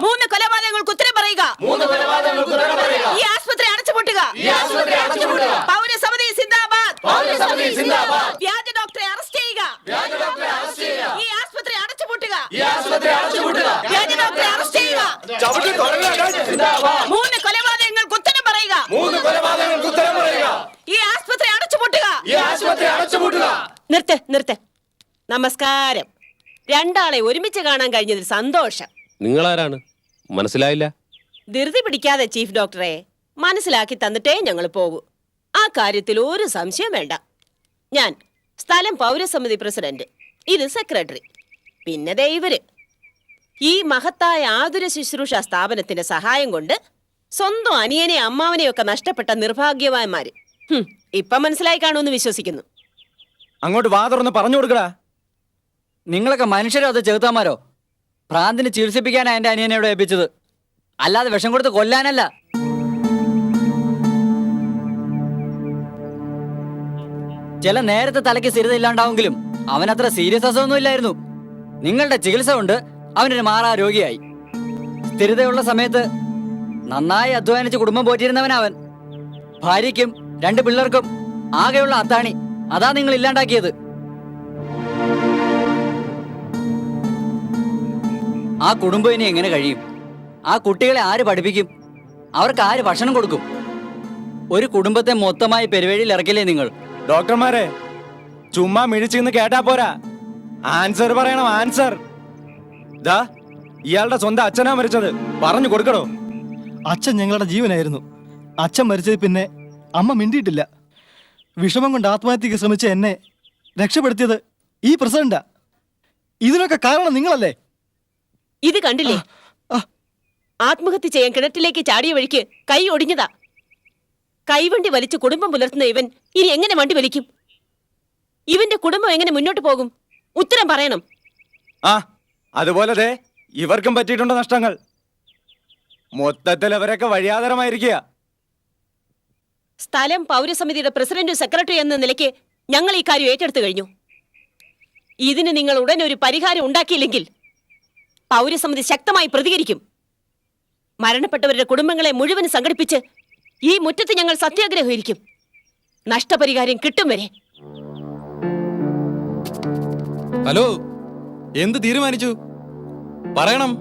മൂന്ന് കൊലപാതകങ്ങൾക്ക് ഉത്തരം പറയുക. ഈ ആശുപത്രി അടച്ചുപൂട്ടുക. പൗരസമിതി സിന്ദാബാദ്. വ്യാജ ഡോക്ടറെ അറസ്റ്റ് ചെയ്യുക. ഈ ആശുപത്രി അടച്ചുപൂട്ടുക. വ്യാജ ഡോക്ടറെ അറസ്റ്റ് ചെയ്യുക. മൂന്ന് കൊലപാതകങ്ങൾക്ക് ഉത്തരം പറയുക. മൂന്ന് കൊലപാതകങ്ങൾക്ക് ഉത്തരം പറയുക. ഈ ആശുപത്രി അടച്ചുപൂട്ടുക. ഈ ആശുപത്രി അടച്ചുപൂട്ടുക. നിർത്ത് നിർത്ത്. നമസ്കാരം. രണ്ടാളെ ഒരുമിച്ച് കാണാൻ കഴിഞ്ഞതിൽ സന്തോഷം. നിങ്ങളാരാണ്? മനസ്സിലായില്ല? ധൃതി പിടിക്കാതെ ചീഫ് ഡോക്ടറെ. മനസ്സിലാക്കി തന്നിട്ടേ ഞങ്ങൾ പോകൂ. ആ കാര്യത്തിൽ ഒരു സംശയം വേണ്ട. ഞാൻ സ്ഥലം പൗരസമിതി പ്രസിഡന്റ്. ഇത് സെക്രട്ടറി. പിന്നെ ദേ ഇവർ. ഈ മഹത്തായ ആതുര ശുശ്രൂഷ സ്ഥാപനത്തിന്റെ സഹായം കൊണ്ട് സ്വന്തം അനിയനെ അമ്മാവനെയൊക്കെ നഷ്ടപ്പെട്ട നിർഭാഗ്യവാന്മാര്. ഹും, ഇപ്പൊ മനസ്സിലായി കാണുമെന്ന് വിശ്വസിക്കുന്നു. അങ്ങോട്ട് വാ തുറന്ന് പറഞ്ഞു കൊടുക്കടാ. നിങ്ങളൊക്കെ മനുഷ്യരോ അത് ചെറുത്താമാരോ ഭ്രാന്തിന് ചികിത്സിപ്പിക്കാനാണ് എന്റെ അനിയനെ ഇവിടെ ഏൽപ്പിച്ചത്. അല്ലാതെ വിഷം കൊടുത്ത് കൊല്ലാനല്ല. ചില നേരത്തെ തലയ്ക്ക് സ്ഥിരത ഇല്ലാണ്ടാവെങ്കിലും അവനത്ര സീരിയസ് അസുഖമൊന്നും ഇല്ലായിരുന്നു. നിങ്ങളുടെ ചികിത്സ കൊണ്ട് അവനൊരു മാറാ രോഗിയായി. സ്ഥിരതയുള്ള സമയത്ത് നന്നായി അധ്വാനിച്ച് കുടുംബം പോറ്റിയിരുന്നവനവൻ. അവൻ ഭാര്യയ്ക്കും രണ്ട് പിള്ളേർക്കും ആകെയുള്ള അത്താണി അതാ നിങ്ങൾ ഇല്ലാണ്ടാക്കിയത്. ആ കുടുംബം ഇനി എങ്ങനെ കഴിയും? ആ കുട്ടികളെ ആര് പഠിപ്പിക്കും? അവർക്ക് ആര് ഭക്ഷണം കൊടുക്കും? ഒരു കുടുംബത്തെ മൊത്തമായി പെരുവഴിയിൽ ഇറക്കില്ലേ നിങ്ങൾ? ഡോക്ടർമാരെ ചുമ്മാ മിഴിച്ചിന്ന് കേട്ടാ പോരാ. ആൻസർ പറയണം ആൻസർ. ദാ ഇയാളുടെ സ്വന്തം അച്ഛനാ മരിച്ചത്. പറഞ്ഞു കൊടുക്കണോ അച്ഛൻ ഞങ്ങളുടെ ജീവനായിരുന്നു. അച്ഛൻ മരിച്ചത് പിന്നെ അമ്മ മിണ്ടിയിട്ടില്ല. വിഷമം കൊണ്ട് ആത്മഹത്യക്ക് ശ്രമിച്ച എന്നെ രക്ഷപ്പെടുത്തിയത് ഈ പ്രസിഡന്റാ. ഇതിനൊക്കെ കാരണം നിങ്ങളല്ലേ? ഇത് കണ്ടില്ലേ? ആ. ആത്മഹത്യ ചെയ്യാൻ കിണറ്റിലേക്ക് ചാടിയ വഴിക്ക് കൈ ഒടിഞ്ഞതാ. കൈവണ്ടി വലിച്ച് കുടുംബം പുലർത്തുന്ന ഇവൻ ഇനി എങ്ങനെ വണ്ടി വലിക്കും? ഇവന്റെ കുടുംബം എങ്ങനെ മുന്നോട്ട് പോകും? ഉത്തരം പറയണം. ആ അതുപോലെ ദേ ഇവർക്കും പറ്റിയിട്ടുണ്ട് നഷ്ടങ്ങൾ. മൊത്തത്തിൽ അവരൊക്കെ വഴിയാതരമായിരിക്കുക സ്ഥലം പൗരസമിതിയുടെ പ്രസിഡന്റും സെക്രട്ടറി എന്ന നിലയ്ക്ക് ഞങ്ങൾ ഈ കാര്യം ഏറ്റെടുത്തു കഴിഞ്ഞു. ഇതിന് നിങ്ങൾ ഉടനെ ഒരു പരിഹാരം ഉണ്ടാക്കിയില്ലെങ്കിൽ പൗരസമിതി ശക്തമായി പ്രതികരിക്കും. മരണപ്പെട്ടവരുടെ കുടുംബങ്ങളെ മുഴുവൻ സംഘടിപ്പിച്ച് ഈ മുറ്റത്ത് ഞങ്ങൾ സത്യാഗ്രഹിക്കും നഷ്ടപരിഹാരം കിട്ടും വരെ. ഹലോ എന്ത് തീരുമാനിച്ചു? പറയണം.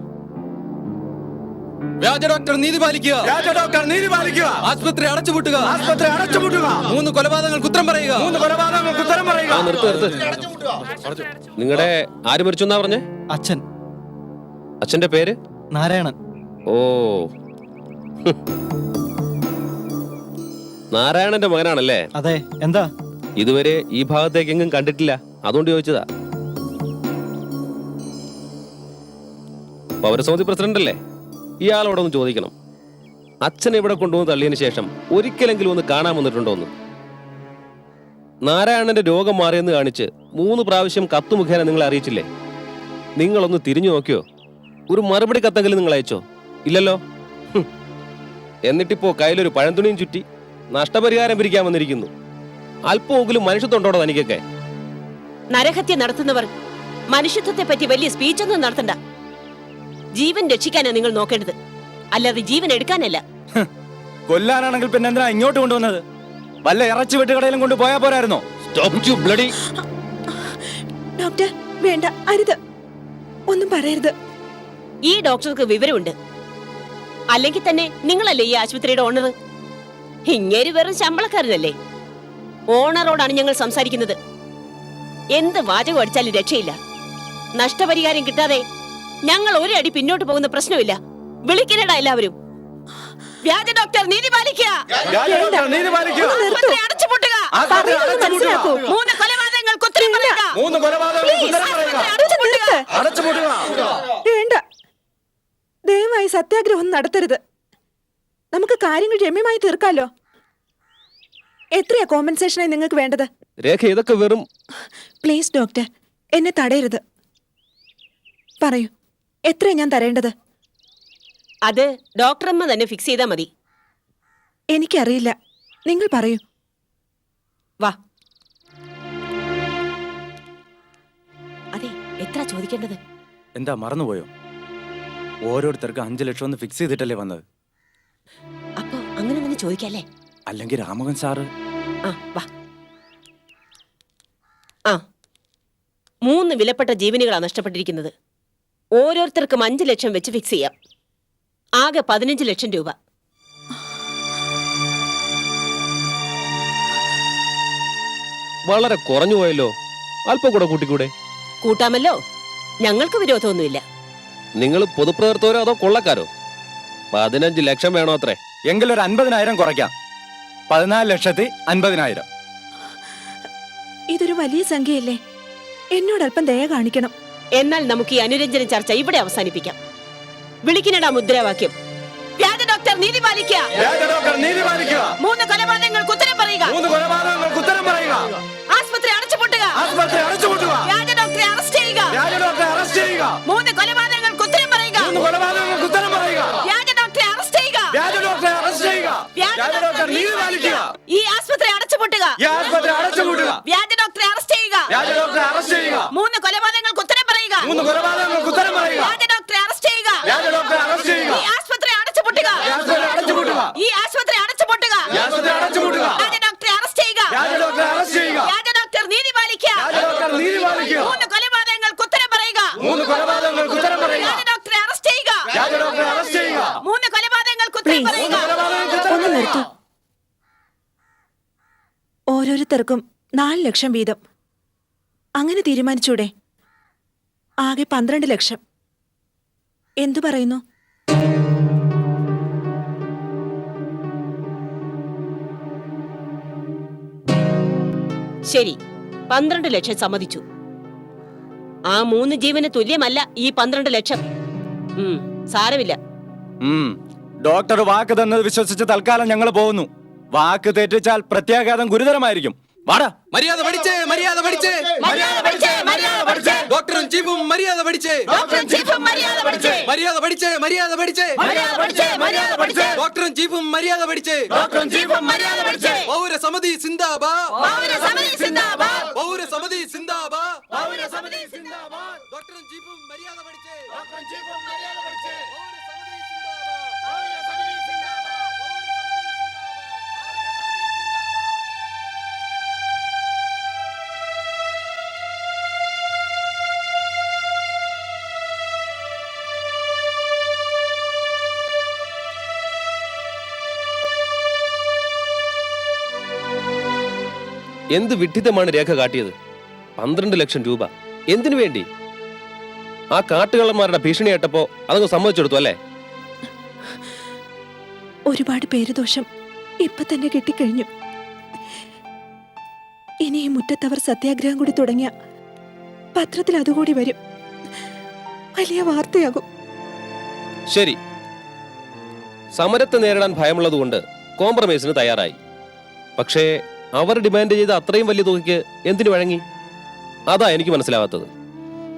വ്യാജ ഡോക്ടർ നീതി പാലിക്കുക. വ്യാജ ഡോക്ടർ നീതി പാലിക്കുക. ആശുപത്രി അടച്ചുപൂട്ടുക. ആശുപത്രി അടച്ചുപൂട്ടുക. മൂന്ന് കൊലപാതകങ്ങൾക്ക് ഉത്തരം പറയുക. മൂന്ന് കൊലപാതകങ്ങൾക്ക് ഉത്തരം പറയുക. നിങ്ങളുടെ ആര് മരിച്ചു എന്നാ പറഞ്ഞേ? അച്ഛൻ. അച്ഛന്റെ പേര്? നാരായണൻ. ഓ. നാരായണന്റെ മകനാണല്ലേ? അതെ. എന്താ? ഇതുവരെ ഈ ഭാഗത്തേക്ക് എങ്ങും കണ്ടിട്ടില്ല. അതുകൊണ്ട് ചോദിച്ചതാ. പൗരസമിതി പ്രസിഡന്റ് അല്ലേ? ഇയാളോട് ഒന്ന് ചോദിക്കണം. അച്ഛനെ ഇവിടെ കൊണ്ടുവന്ന് തള്ളിയതിനു ശേഷം ഒരിക്കലെങ്കിലും ഒന്ന് കാണാൻ വന്നിട്ടുണ്ടോ ഒന്ന് നാരായണന്റെ രോഗം മാറിയെന്ന് കാണിച്ച് മൂന്ന് പ്രാവശ്യം കത്തുമുഖേന നിങ്ങളെ അറിയിച്ചില്ലേ? നിങ്ങളൊന്ന് തിരിഞ്ഞു നോക്കിയോ? ഒരു മറുപടി കത്തെങ്കിലും നിങ്ങൾ അയച്ചോ? ഇല്ലല്ലോ? എന്നിട്ടിപ്പോ കയ്യിലൊരു പഴന്തുണിയും ചുറ്റി നഷ്ടപരിഹാരം പിരിക്കാൻ വന്നിരിക്കുന്നു. അല്പമെങ്കിലും മനുഷ്യത്വണ്ടോടോ തനിക്കൊക്കെ? നരഹത്യ നടത്തുന്നവർ മനുഷ്യത്വത്തെ പറ്റി വലിയ സ്പീച്ചൊന്നും നടത്തണ്ട. ജീവൻ രക്ഷിക്കാനാ നിങ്ങൾ നോക്കേണ്ടത്. അല്ലാതെ ജീവൻ എടുക്കാനല്ല. കൊല്ലാനാണെങ്കിൽ പിന്നെ എന്തിനാ ഇങ്ങോട്ട് കൊണ്ടുവന്നത്? വല്ല ഇറച്ചി വെട്ടുകടയിലും കൊണ്ട് പോയാ പോരായിരുന്നോ? ബ്ലഡി ഡോക്ടർ വേണ്ട അരുത്. ഒന്നും പറയരുത്. ഈ ഡോക്ടർക്ക് വിവരമുണ്ട്. അല്ലെങ്കിൽ തന്നെ നിങ്ങളല്ലേ ഈ ആശുപത്രിയുടെ ഓണർ? ഇങ്ങേര് വെറും ശമ്പളക്കാരനല്ലേ? ഓണറോടാണ് ഞങ്ങൾ സംസാരിക്കുന്നത്. എന്ത് വാചകം അടിച്ചാലും രക്ഷയില്ല. നഷ്ടപരിഹാരം കിട്ടാതെ ഞങ്ങൾ ഒരു അടി പിന്നോട്ട് പോകുന്ന പ്രശ്നമില്ല. വിളിക്കരടാ എല്ലാവരും. വ്യാജ ഡോക്ടർ നീതി പാലിക്കുക. മൂന്ന് കൊലപാതകങ്ങൾക്ക് ഉത്തരം പറയുക മൂന്ന് കൊലപാതകങ്ങൾക്ക് ഉത്തരം പറയുക ആശുപത്രി അടച്ചുപൂട്ടുക അടച്ചുപൂട്ടുക വേണ്ട ദയവായി സത്യാഗ്രഹം നടത്തരുത്. നമുക്ക് കാര്യങ്ങൾ രമ്യമായി തീർക്കാലോ? എത്രയാ കോമ്പൻസേഷനായി നിങ്ങൾക്ക് വേണ്ടത്? രേഖ ഇതൊക്കെ വെറും പ്ലീസ് ഡോക്ടർ എന്നെ തടയരുത്. പറയൂ എത്രയാ ഞാൻ തരേണ്ടത്? അത് ഡോക്ടറമ്മ തന്നെ ഫിക്സ് ചെയ്താൽ മതി. എനിക്കറിയില്ല. നിങ്ങൾ പറയൂ. വാ. അതെ എത്ര ചോദിക്കേണ്ടത്? എന്താ മറന്നുപോയോ? ഓരോരുത്തർക്ക് അഞ്ചു ലക്ഷം ഒന്ന് ഫിക്സ് ചെയ്തിട്ടല്ലേ വന്നത്? അപ്പൊ അങ്ങനെ തന്നെ ചോദിക്കല്ലേ? അല്ലെങ്കിൽ രാമകൻ സാറ് ആ വാ. ആ മൂന്ന് വിലപ്പെട്ട ജീവനുകളാണ് നഷ്ടപ്പെട്ടിരിക്കുന്നത്. ഓരോരുത്തർക്കും അഞ്ച് ലക്ഷം വെച്ച് ഫിക്സ് ചെയ്യാം. ആകെ പതിനഞ്ച് ലക്ഷം രൂപ. വളരെ കുറഞ്ഞു പോയല്ലോ. അല്പം കൂടെ കൂട്ടിക്കൂടെ. കൂട്ടാമല്ലോ. ഞങ്ങൾക്ക് വിരോധമൊന്നുമില്ല. നിങ്ങൾ പൊതുപ്രവർത്തകരോ അതോ കൊള്ളക്കാരോ? പതിനഞ്ച് ലക്ഷം വേണോ അത്രേ? എങ്കിലൊരു അൻപതിനായിരം കുറയ്ക്കാം. പതിനാല് ലക്ഷത്തി അൻപതിനായിരം. ഇതൊരു വലിയ സംഖ്യയല്ലേ? എന്നോട് അല്പം ദയ കാണിക്കണം. എന്നാൽ നമുക്ക് ഈ അനുരഞ്ജന ചർച്ച ഇവിടെ അവസാനിപ്പിക്കാം. വിളിക്കണടാ മുദ്രാവാക്യം. വ്യാജ ഡോക്ടർ നീതി പാലിക്കുക. ഡോക്ടർ നീതി പാലിക്കുക. മൂന്ന് കൊലപാതകങ്ങൾക്ക് ഉത്തരം നീതി പാലിക്കുക. ഈ ആശുപത്രി അടച്ചുപൂട്ടുക ഈ ആശുപത്രി അടച്ചുപൂട്ടുക വ്യാജ ഡോക്ടറെ അറസ്റ്റ് ചെയ്യുക. വ്യാജ ഡോക്ടറെ അറസ്റ്റ് ചെയ്യുക. മൂന്ന് കൊലപാതകങ്ങൾക്ക് ഉത്തരം പറയുക. മൂന്ന് കൊലപാതകങ്ങൾക്ക് ഉത്തരം പറയുക. വ്യാജ ഡോക്ടറെ അറസ്റ്റ് ചെയ്യുക. വ്യാജ ഡോക്ടറെ അറസ്റ്റ് ചെയ്യുക. ഈ ആശുപത്രി അടച്ചുപൂട്ടുക ഈ ആശുപത്രി അടച്ചുപൂട്ടുക ഈ ആശുപത്രി അടച്ചുപൂട്ടുക ഈ ആശുപത്രി അടച്ചുപൂട്ടുക വ്യാജ ഡോക്ടറെ അറസ്റ്റ് ചെയ്യുക വ്യാജ ഡോക്ടറെ അറസ്റ്റ് ചെയ്യുക വ്യാജ ഡോക്ടർ നീതി പാലിക്കുക വ്യാജ ഡോക്ടർ നീതി പാലിക്കുക മൂന്ന് കൊലപാതകങ്ങൾക്ക് ഉത്തരം പറയുക മൂന്ന് കൊലപാതകങ്ങൾക്ക് ഉത്തരം പറയുക വ്യാജ ഡോക്ടറെ അറസ്റ്റ് ചെയ്യുക വ്യാജ ഡോക്ടറെ അറസ്റ്റ് ചെയ്യുക മൂന്ന് കൊലപാതകങ്ങൾക്ക് ഉത്തരം Please. പറയുക കൊലപാതകങ്ങൾക്ക് ഉത്തരം ഒന്ന് പറയുക നിർത്തൂ ഓരോരുത്തർക്കും നാല് ലക്ഷം വീതം. അങ്ങനെ തീരുമാനിച്ചൂടെ? ആകെ പന്ത്രണ്ട് ലക്ഷം. എന്തു പറയുന്നു? ശരി പന്ത്രണ്ട് ലക്ഷം സമ്മതിച്ചു. ആ മൂന്ന് ജീവന് തുല്യമല്ല ഈ പന്ത്രണ്ട് ലക്ഷം. സാരമില്ല. ഡോക്ടർ വാക്ക് തന്നത് വിശ്വസിച്ച് തൽക്കാലം ഞങ്ങൾ പോകുന്നു. വാക്ക് തെറ്റിച്ചാൽ പ്രത്യാഘാതം ഗുരുതരമായിരിക്കും വാടാ മര്യാദ പഠിച്ചേ മര്യാദ പഠിച്ചേ മര്യാദ പഠിച്ചേ, മര്യാദ പഠിച്ചേ. ഡോക്ടറും ചീഫും മര്യാദ പഠിച്ചേ ഡോക്ടറും ചീഫും മര്യാദ പഠിച്ചേ. മര്യാദ പഠിച്ചേ മര്യാദ പഠിച്ചേ മര്യാദ പഠിച്ചേ, മര്യാദ പഠിച്ചേ. ഡോക്ടറും ചീഫും മര്യാദ പഠിച്ചേ ഡോക്ടറും ചീഫും മര്യാദ പഠിച്ചേ. പൗരസമിതി സിന്ദാബാ പൗരസമിതി സിന്ദാബാദ്. പൗരസമിതി സിന്ദാബാ പൗരസമിതി സിന്ദാബാദ്. ഡോക്ടറും ചീഫും മര്യാദ പഠിച്ചേ ഡോക്ടറും ചീഫും എന്ത് വിഡ്ഢിതമാണ് രേഖ കാട്ടിയത്? പന്ത്രണ്ട് ലക്ഷം രൂപ. എന്തിനു വേണ്ടി? ആ കാട്ടുകള്ളന്മാരുടെ ഭീഷണി കേട്ടപ്പോ അതങ്ങ് സമ്മതിച്ചെടുത്തു അല്ലേ? ഒരുപാട് പേര് ദോഷം ഇപ്പൊ തന്നെ കിട്ടിക്കഴിഞ്ഞു. ഇനി ഈ മുറ്റത്തവർ സത്യാഗ്രഹം കൂടി തുടങ്ങിയ പത്രത്തിൽ അതുകൂടി വരും. വലിയ വാർത്തയാകും. ശരി. സമരത്തെ നേരിടാൻ ഭയമുള്ളതുകൊണ്ട് കോംപ്രമൈസിന് തയ്യാറായി. പക്ഷേ അവർ ഡിമാൻഡ് ചെയ്ത അത്രയും വലിയ തുകയ്ക്ക് എന്തിനു വഴങ്ങി? അതാ എനിക്ക് മനസ്സിലാവാത്തത്.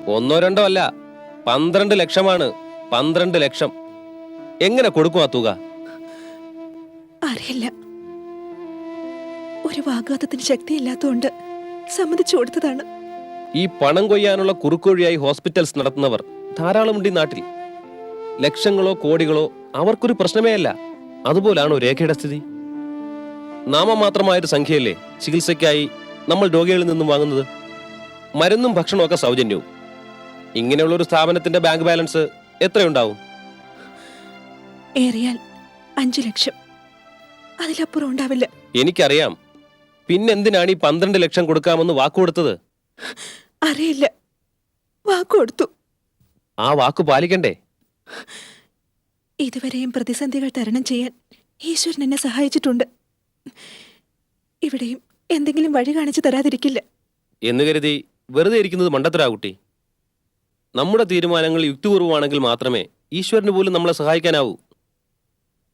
ഒന്നോ രണ്ടോ അല്ല പന്ത്രണ്ട് ലക്ഷമാണ് പന്ത്രണ്ട് ലക്ഷം. എങ്ങനെ കൊടുക്കും ആ തുക? അറിയില്ല. ഒരു വാഗ്വാദത്തിന് ശക്തിയില്ലാത്തതുകൊണ്ട് സമ്മതിച്ചു കൊടുത്തതാണ്. ഈ പണം കൊയ്യാനുള്ള കുറുക്കുവഴിയായി ഹോസ്പിറ്റൽസ് നടത്തുന്നവർ ധാരാളമുണ്ട് ഈ നാട്ടിൽ. ലക്ഷങ്ങളോ കോടികളോ അവർക്കൊരു പ്രശ്നമേ അല്ല അതുപോലാണോ രേഖയുടെ സ്ഥിതി? നാമമാത്രമായൊരു സംഖ്യയല്ലേ? ചികിത്സയ്ക്കായി നമ്മൾ രോഗികളിൽ നിന്നും വാങ്ങുന്നത്? മരുന്നും ഭക്ഷണവും ഒക്കെ സൗജന്യവും. ഇങ്ങനെയുള്ള ഒരു സ്ഥാപനത്തിന്റെ ബാങ്ക് ബാലൻസ് എത്രയുണ്ടാവും? ഏറിയാൽ അഞ്ചു ലക്ഷം. അതിലപ്പുറം ഉണ്ടാവില്ല. എനിക്കറിയാം. പിന്നെന്തിനാണ് ഈ പന്ത്രണ്ട് ലക്ഷം കൊടുക്കാമെന്ന് വാക്കുകൊടുത്തത്? അറിയില്ല. വാക്കുകൊടുത്തു. ആ വാക്കു പാലിക്കണ്ടേ? ഇതുവരെയും പ്രതിസന്ധികൾ തരണം ചെയ്യാൻ ഈശ്വരൻ എന്നെ സഹായിച്ചിട്ടുണ്ട്. ഇവിടെയും എന്തെങ്കിലും വഴി കാണിച്ചു തരാതിരിക്കില്ല. എന്ന് കരുതി വെറുതെ ഇരിക്കുന്നത് മണ്ടത്തരാ കുട്ടി. നമ്മുടെ തീരുമാനങ്ങൾ യുക്തിപൂർവമാണെങ്കിൽ മാത്രമേ ഈശ്വരന് പോലും നമ്മളെ സഹായിക്കാനാവൂ.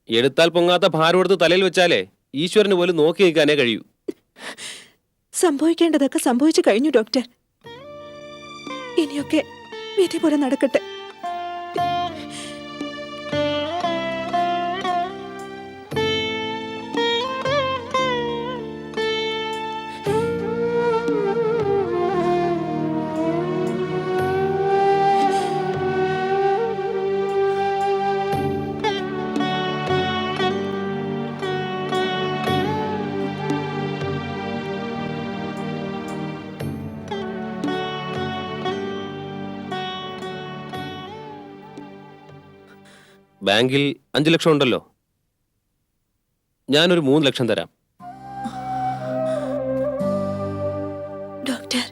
എടുത്താൽ പൊങ്ങാത്ത ഭാരമെടുത്ത് തലയിൽ വെച്ചാലേ ഈശ്വരന് പോലും നോക്കി നിൽക്കാനേ കഴിയൂ. സംഭവിക്കേണ്ടതൊക്കെ സംഭവിച്ചു കഴിഞ്ഞു ഡോക്ടർ. ഇനിയൊക്കെ വിധി പോലെ നടക്കട്ടെ. ബാങ്കിൽ അഞ്ചു ലക്ഷം ഉണ്ടല്ലോ. ഞാനൊരു മൂന്ന് ലക്ഷം തരാം. ഡോക്ടർ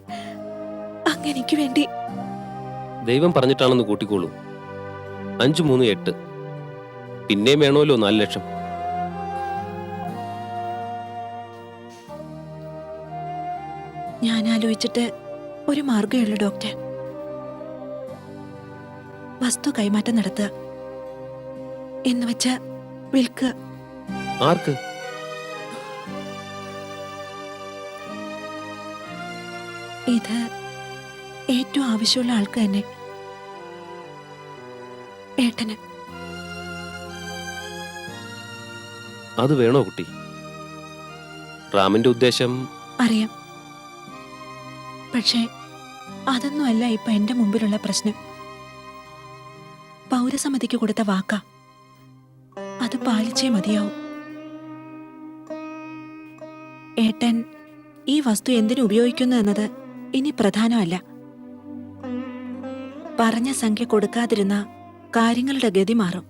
അങ്ങനെക്ക് വേണ്ടി ദൈവം പറഞ്ഞിട്ടാണെന്ന് കൂട്ടിക്കോളൂ. അഞ്ചു മൂന്ന് എട്ട്. പിന്നെയും വേണമല്ലോ നാല് ലക്ഷം. ഞാൻ ആലോചിച്ചിട്ട് ഒരു മാർഗമേ ഉള്ളൂ ഡോക്ടർ. വസ്തു കൈമാറ്റം നടത്തുക. എന്ന് വെച്ച വിൽക്കുക ആർക്ക്? ഇത് ഏറ്റവും ആവശ്യമുള്ള ആൾക്ക് തന്നെ. ഏട്ടന്. അത് വേണോ കുട്ടി? റാമിന്റെ ഉദ്ദേശം അറിയാം. പക്ഷേ അതൊന്നുമല്ല ഇപ്പൊ എന്റെ മുമ്പിലുള്ള പ്രശ്നം. പൗരസമിതിക്ക് കൊടുത്ത വാക്ക. പാലിച്ചേ മതിയാവും. ഏട്ടൻ ഈ വസ്തു എന്തിനു ഉപയോഗിക്കുന്നു എന്നത് ഇനി പ്രധാനമല്ല. പറഞ്ഞ സംഖ്യ കൊടുക്കാതിരുന്ന കാര്യങ്ങളുടെ ഗതി മാറും.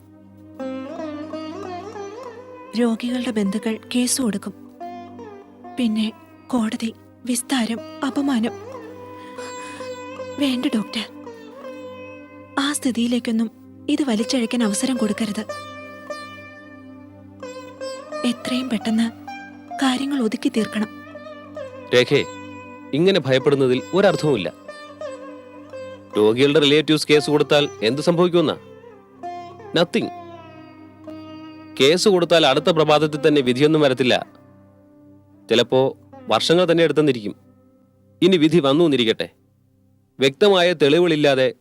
രോഗികളുടെ ബന്ധുക്കൾ കേസ് കൊടുക്കും. പിന്നെ കോടതി വിസ്താരം അപമാനം. വേണ്ട ഡോക്ടർ. ആ സ്ഥിതിയിലേക്കൊന്നും ഇത് വലിച്ചഴയ്ക്കാൻ അവസരം കൊടുക്കരുത്. എത്രയും പെട്ടെന്ന് കാര്യങ്ങൾ ഒതുക്കി തീർക്കണം. രേഖേ ഇങ്ങനെ ഭയപ്പെടുന്നതിൽ ഒരർത്ഥവുമില്ല. രോഗികളുടെ റിലേറ്റീവ്സ് കേസ് കൊടുത്താൽ എന്ത് സംഭവിക്കുമെന്നാ? നത്തിങ് കേസ് കൊടുത്താൽ അടുത്ത പ്രഭാതത്തിൽ തന്നെ വിധിയൊന്നും വരത്തില്ല. ചിലപ്പോ വർഷങ്ങൾ തന്നെ എടുത്തെന്നിരിക്കും ഇനി വിധി വന്നു എന്നിരിക്കട്ടെ. വ്യക്തമായ തെളിവുകളില്ലാതെ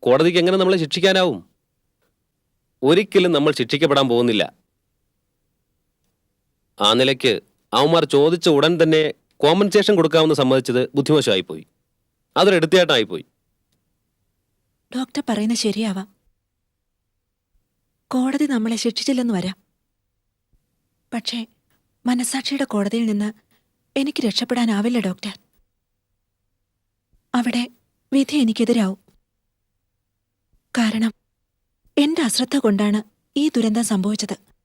കോടതിക്ക് എങ്ങനെ നമ്മളെ ശിക്ഷിക്കാനാവും? ഒരിക്കലും നമ്മൾ ശിക്ഷിക്കപ്പെടാൻ പോകുന്നില്ല. ആ നിലയ്ക്ക് അവന്മാർ ചോദിച്ച ഉടൻ തന്നെ കോമ്പൻസേഷൻ കൊടുക്കാമെന്ന് സമ്മതിച്ചത് ബുദ്ധിമോശമായിപ്പോയി അതൊരു എടുത്തിയായിട്ടായിപ്പോയി ഡോക്ടർ പറയുന്ന ശരിയാവാം. കോടതി നമ്മളെ ശിക്ഷിച്ചില്ലെന്ന് വരാം. പക്ഷേ മനസാക്ഷിയുടെ കോടതിയിൽ നിന്ന് എനിക്ക് രക്ഷപ്പെടാനാവില്ല ഡോക്ടർ. അവിടെ വിധി എനിക്കെതിരാവും. കാരണം എന്റെ അശ്രദ്ധ കൊണ്ടാണ് ഈ ദുരന്തം സംഭവിച്ചത്.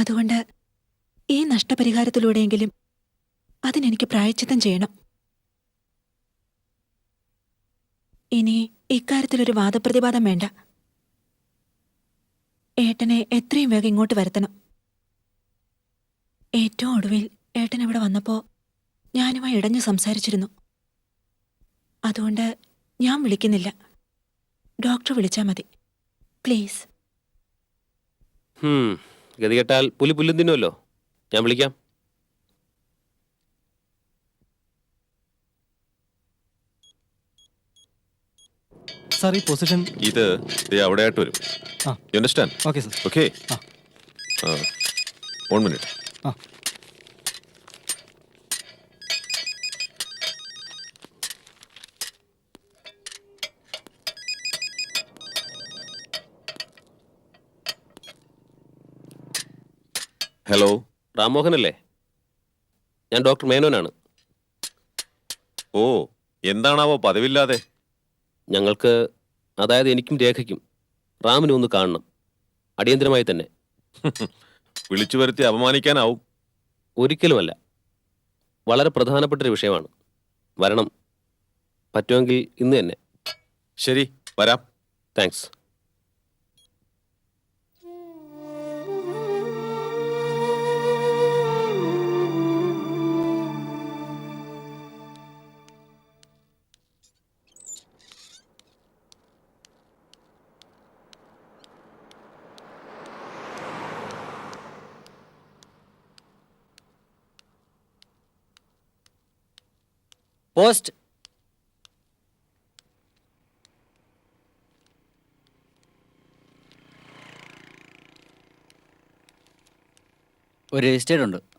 അതുകൊണ്ട് ഈ നഷ്ടപരിഹാരത്തിലൂടെയെങ്കിലും അതിനെനിക്ക് പ്രായച്ചിത്തം ചെയ്യണം. ഇനി ഇക്കാര്യത്തിലൊരു വാദപ്രതിവാദം വേണ്ട. ഏട്ടനെ എത്രയും വേഗം ഇങ്ങോട്ട് വരുത്തണം. ഏറ്റവും ഒടുവിൽ ഏട്ടൻ ഇവിടെ വന്നപ്പോ ഞാനുമായി ഇടഞ്ഞു സംസാരിച്ചിരുന്നു. അതുകൊണ്ട് ഞാൻ വിളിക്കുന്നില്ല. ഡോക്ടർ വിളിച്ചാൽ മതി. പ്ലീസ്. ഗതികെട്ടാൽ പുലി പുല്ലും തിന്നുമല്ലോ ഞാൻ വിളിക്കാം. സാർ ഈ പൊസിഷൻ ഇത് ദേ അവിടെ ആയിട്ട് വരും. ആ. You understand okay sir okay ആ. വൺ മിനിറ്റ് ആ. ഹലോ. റാംമോഹനല്ലേ? ഞാൻ ഡോക്ടർ മേനോനാണ്. ഓ എന്താണാവോ പതിവില്ലാതെ? ഞങ്ങൾക്ക് അതായത് എനിക്കും രേഖയ്ക്കും റാമിനെ ഒന്ന് കാണണം. അടിയന്തരമായി തന്നെ. വിളിച്ചു വരുത്തി അപമാനിക്കാനാവും. ഒരിക്കലുമല്ല. വളരെ പ്രധാനപ്പെട്ട ഒരു വിഷയമാണ്. വരണം. പറ്റുമെങ്കിൽ ഇന്ന് തന്നെ. ശരി വരാം. താങ്ക്സ്. പോസ്റ്റ്. ഒരു രജിസ്റ്റേഡ് ഉണ്ട്